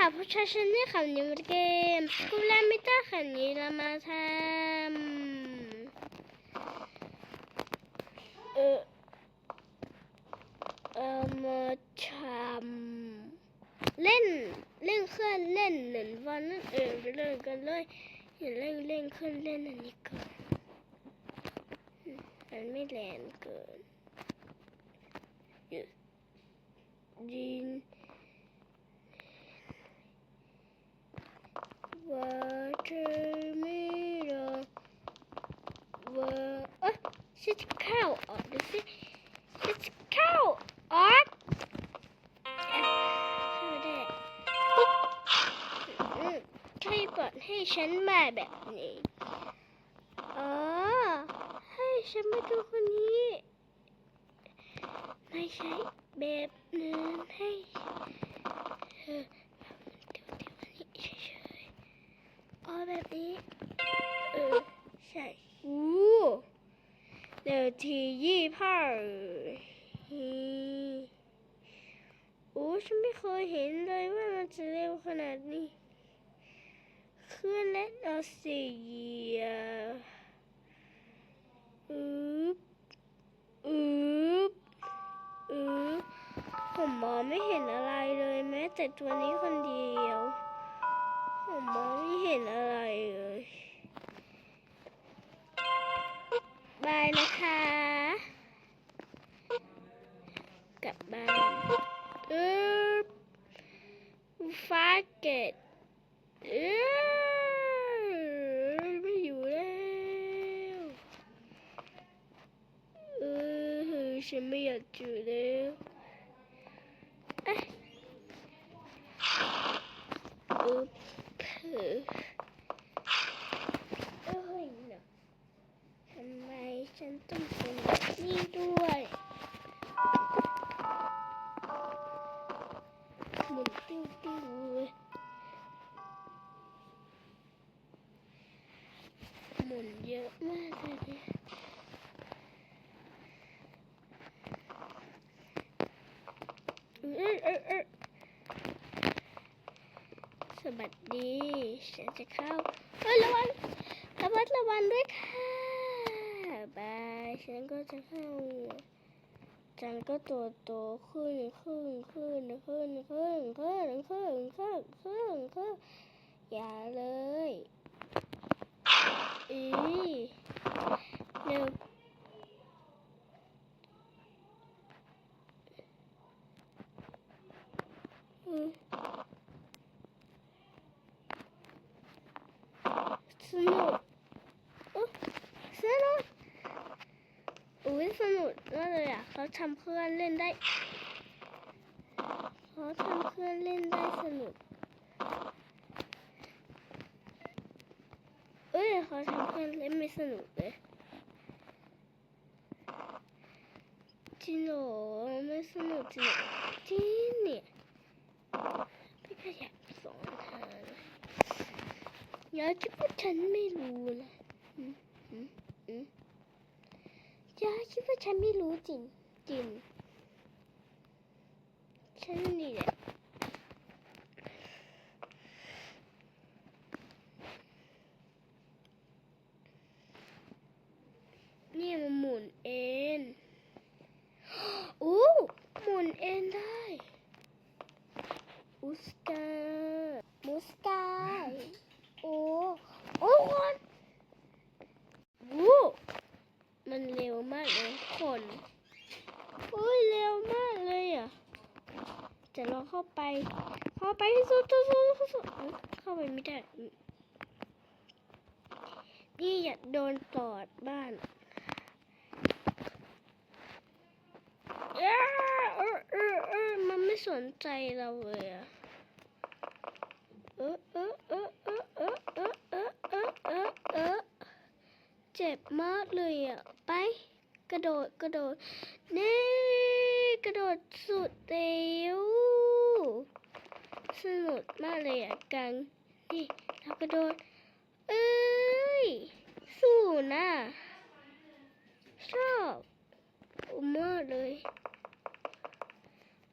ค่ะผู้ชายชนนี่ค่ะวันนี้มาเกมสกูลามิต้าค่ะวันนี้เรามาทำเออเออมาทำเล่นเล่นเครื่องเล่นเหนึ่งวันนั่นเองเล่นกันเลยอย่าเล่นเล่นเครื่องเล่นอันนี้ก่อนอันไม่แรงเกินยืน watermelon วอร์เอ้ย sit cow ออกดูสิ sit cow ออกใครบอกให้ฉันมาแบบนี้อ๋อให้ฉันมาดูคนนี้ ไม่ใช่แบบนั้นให้ อ๋อแบบนี้ เออ ใช่อู้เดี๋ยวทียี่ห้าฮีโอ้ฉันไม่เคยเห็นเลยว่ามันจะเร็วขนาดนี้เคลื่อนและรัสเซียอึ๊บอึ๊บอึ๊บผมมองไม่เห็นอะไรเลยแม้แต่ตัวนี้คนเดียว ผมมองไม่เห็นอะไรเลยบายนะคะ กลับบ้านอึ๊บฟ้าเกตอึ๊บไม่อยู่แล้วเออฉันไม่อยากอยู่แล้วเอ๊ะอึ๊บ เอ้ยนะทำไมฉันต้องเป็นแบบนี้ด้วยหมุนติ้วติ้วหมุนเยอะมากเลยเนี่ยเอ้ยเอ้ยเอ้ยสวัสดี ฉันจะเข้าเอ้ยระวังระวังระวังด้วยค่ะบายฉันก็จะเข้าจันก็ตัวโตขึ้นขึ้นขึ้นขึ้นขึ้นขึ้นขึ้นขึ้นขึ้นขึ้นอย่าเลยอีเร็วอืม นุกอุ๊ยสนุกอุ้ยสนุกมากเลยอะเขาทำเครื่องเล่นได้เขาทำเครื่องเล่นได้สนุกเอ้ยเขาทำเครื่องเล่นไม่สนุกเลยจริงเหรอไม่สนุกจริงจริงเนี่ยพี่ก็อยากสอนเธอนะ อย่าคิดว่าฉันไม่รู้นะอืมอืมอืมอย่าคิดว่าฉันไม่รู้จริงจริงฉันนี่แหละนี่มันหมุนเองอู้หมุนเองได้อุสกามุสกาโอ้โอ้คนวู้ มันเร็วมากเลยคนโอ้ยเร็วมากเลยอะ จะลอง เข้าไปเข้าไปที่สุดสุดสุดสุดเข้าไปไม่ได้นี่อยากโดนตอดบ้านเออเออเออเออมันไม่สนใจเราเลยอะเออเออเออเออเออเออเออเออเออเออเจ็บมากเลยอะไป กระโดดกระโดดนี่กระโดดสุดเร็ว นุกมากเลยอะกังนี่เรากระโดด เอ้ย สู้นะชอบมากเลย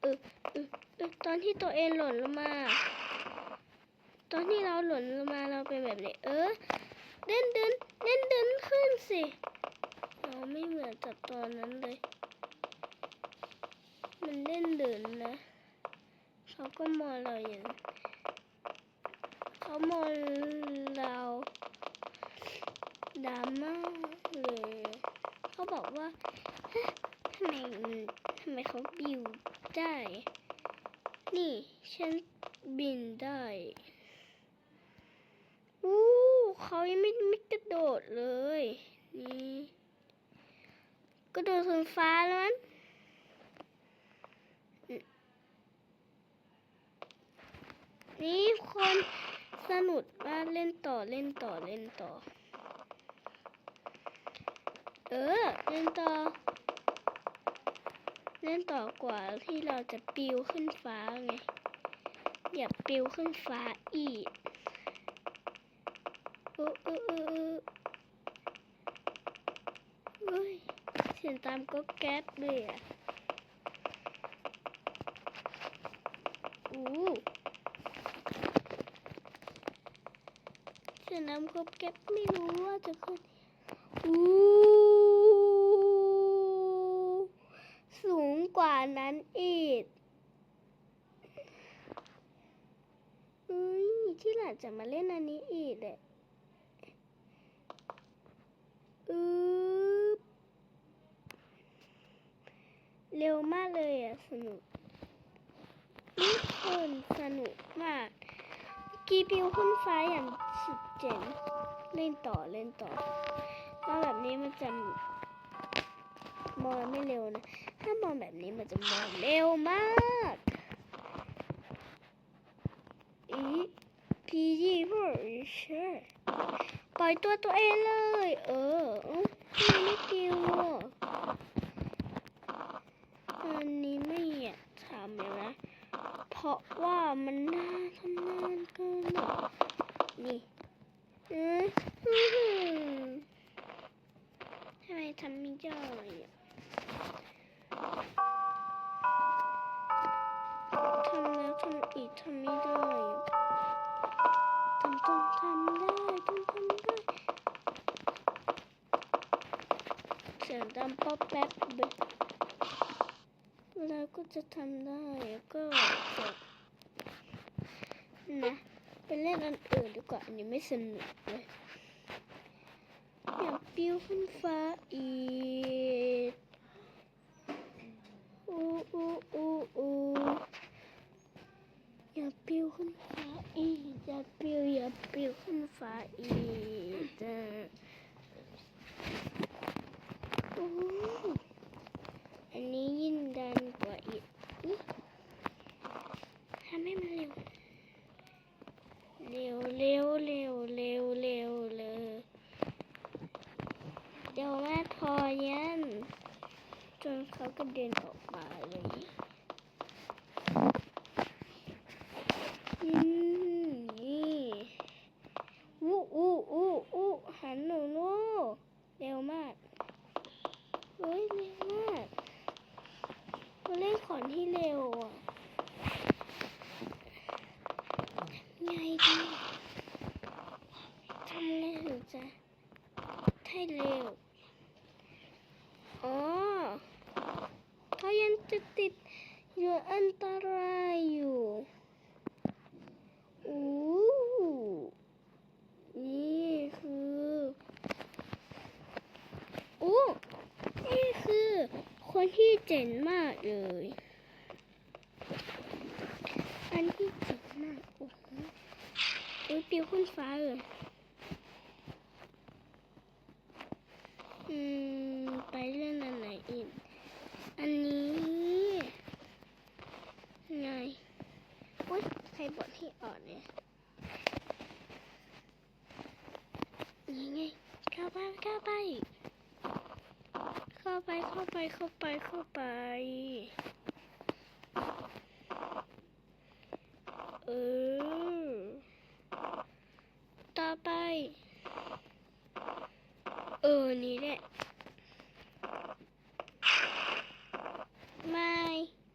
เออเออเออตอนที่ตัวเองหล่นลงมา ตอนที่เราหล่นลงมาเราเป็นแบบนี้ เออ เดินเดินเดินเดินขึ้นสิเราไม่เหมือนกับตอนนั้นเลย มันเล่นเดิน ก็มองเราอย่างเขามองเราดราม่าเลยเขาบอกว่าทำไมมันทำไมเขาบิวได้ นี่ฉันบินได้อู้เขายังไม่ไม่กระโดดเลย นี่กระโดดถึงฟ้าแล้วมั้ นี่คนสนุกมากเล่นต่อเล่นต่อเล่นต่อ เออ เล่นต่อ เล่นต่อกว่าที่เราจะปิวขึ้นฟ้าไงอย่าปิวขึ้นฟ้าอีกเออเออเออเออเฮ้ยเสียงตามก็แก๊บเลยอะอู้ เสียงตามก็แก๊บไม่รู้ว่าจะขึ้นอู้สูงกว่านั้นอีกเอ้ยที่หลังจะมาเล่นอันนี้อีกเลยอืบเร็วมากเลยอะ สนุกนี่คนสนุกมาก กีปิวขึ้นฟ้าอย่าง สุดเจ๋งเล่นต่อเล่นต่อมาแบบนี้มันจะมองไม่เร็วนะ ถ้ามองแบบนี้มันจะมองเร็วมากอีพีจีพวกเชื่อปล่อยตัวตัวเองเลย เออเอ้าทำไมไม่ปิว ต้องทำได้ต้องทำได้เสียงดังป๊อปแป๊บเลยแล้วก็จะทำได้ก็จบนะไปเล่นอันอื่นดีกว่าอันนี้ไม่สนุกเลยอยากปิ้วขึ้นฟ้าอีกอู้อู้อู้อู้อย่าปิวขึ้น ฟ้าอีกอย่าปิวอย่าปิวขึ้นฟ้าอีกจ้ะโอ้อันนี้ยิ่งดันกว่าอีกอุ๊ยทำให้มันเร็ว เร็วเร็วเร็วเร็วเร็วเลยเดี๋ยวแม่พอยันจนเขาก็เดินออกมาเลย อืมนี่อู้อู้อู้อู้หันหนูนูเร็วมาก เฮ้ยเร็วมากเราเล่นขอนที่เร็วอะไงดีทำอะไรถึงจะให้เร็ว อ๋อเขายัง จะติดอยู่อันตรายอยู่อู้นี่คืออู้นี่คือคนที่เจ๋งมากเลย อันที่เจ๋งมากโอ้โหอุ้ยปิวขึ้นฟ้าเลยอืม ไปเล่นอันไหนอีก อันนี้ไงอุ้ย ใครบดให้อ่อนเนี่ยนี่ไงเข้าไปเข้าไป เข้าไปเข้าไปเข้าไปเข้าไป เออ ต่อไป เออ นี่แหละ ไม่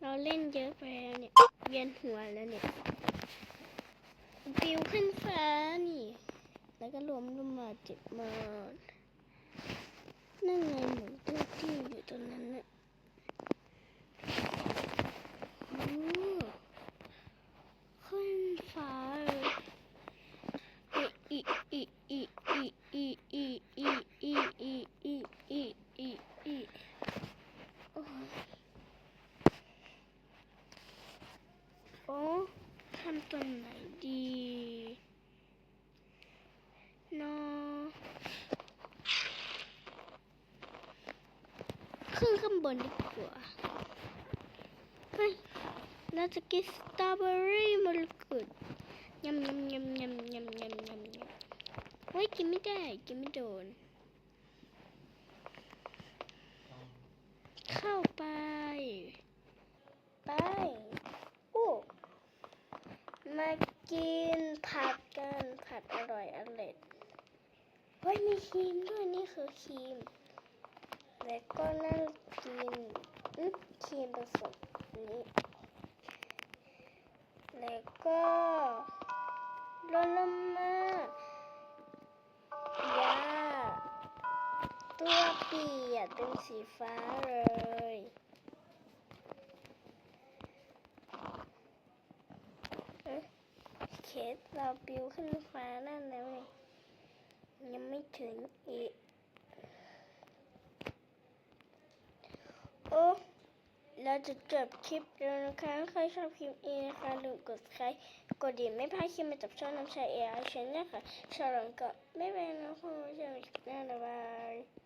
เราเล่นเยอะไปแล้วเนี่ย เวียนหัวแล้วเนี่ย ปิวขึ้นฟ้านี่ แล้วก็ล้มลงมาเจ็บมากนั่นไงหมูตัวที่อยู่ตรงนั้นน่ะโอ้ขึ้นฟ้า บนดีกว่าเฮ้ยเราจะกินสตรอเบอรี่มรกตยำยำยำยำยำยำยำยำเฮ้ยกินไม่ได้ กินไม่โดน เข้าไป ไปโอ้มากินผัดกันผัดอร่อยอร่อยเฮ้ยมีครีมด้วยนี่คือครีม แล้วก็ นั่งกินอืมครีมผสมนี้ แล้วก็ลดลงมายาตัวเปียกเป็นสีฟ้าเลยเอ๊ะเคสเราปิวขึ้นฟ้านั่นแล้วไงยังไม่ถึงอีก โอ้เราจะจบคลิปแล้วนะคะถ้าใครชอบคลิปนี้นะคะลืมกดไลค์กดดิ่งไม่พลาดคลิปมาจากช่องน้ำชาเอไอชแนลค่ะฉลองก่อนบ๊ายบายนะคุณผู้ชมบ๊ายบาย